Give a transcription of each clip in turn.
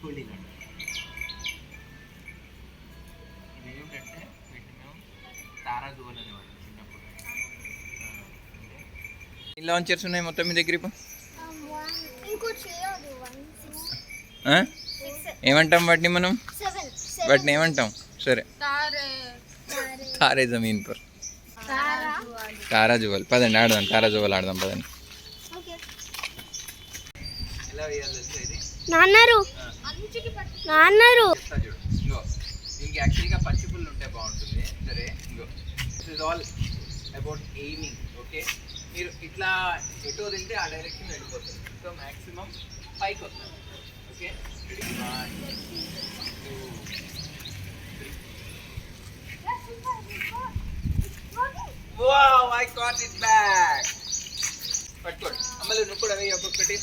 Cooling అండి వీటిని మేము అనేవాళ్ళం చిన్నప్పుడు ఎన్ని లాంచర్స్ ఉన్నాయి మొత్తం మీ దగ్గర ఇప్పుడు? ఏమంటాం వాటిని మనం? వాటిని ఏమంటాం? సరే. తారే. జమీన్ పర్. తారా జువల్ పదండి ఆడదాం. తారా జువల్ ఆడదాం పదండి. ఎలా వేయాలి నాన్నారు. దీనికి యాక్చువల్గా పచ్చి పుల్లు ఉంటే బాగుంటుంది. సరే this is all about aiming okay మీరు ఇట్లా ఎటు వదిలితే ఆ డైరెక్షన్ వెళ్ళిపోతుంది సో మ్యాక్సిమం పైకి వస్తుంది ఓకే వన్ టూ బ్యాక్ పట్టుకోండి. అమ్మలు నువ్వు కూడా వేయి ఒక్కొక్కటి.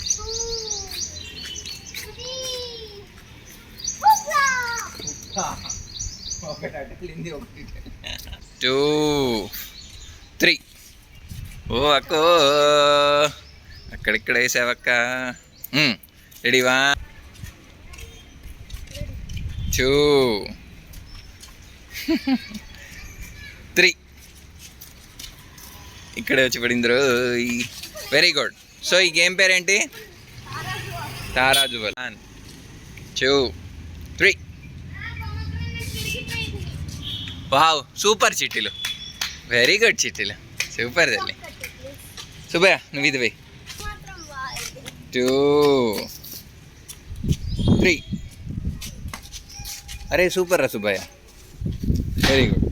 Two three. ఓ అక్కో. అక్కడిక్కడ వేసావక్క రెడీ వా? టూ. త్రీ. ఇక్కడే వచ్చి పడింది వెరీ గుడ్ సో ఈ గేమ్ పేరేంటి? తారాజువల్ టూ త్రీ వావ్ సూపర్ చిట్టిలు. వెరీ గుడ్ చిట్టిలు. సూపర్ తల్లి. సుబ్బయ్య నువ్వు ఇది పోయి టూ త్రీ అరే సూపర్ రా సుబ్బయ్య. Very good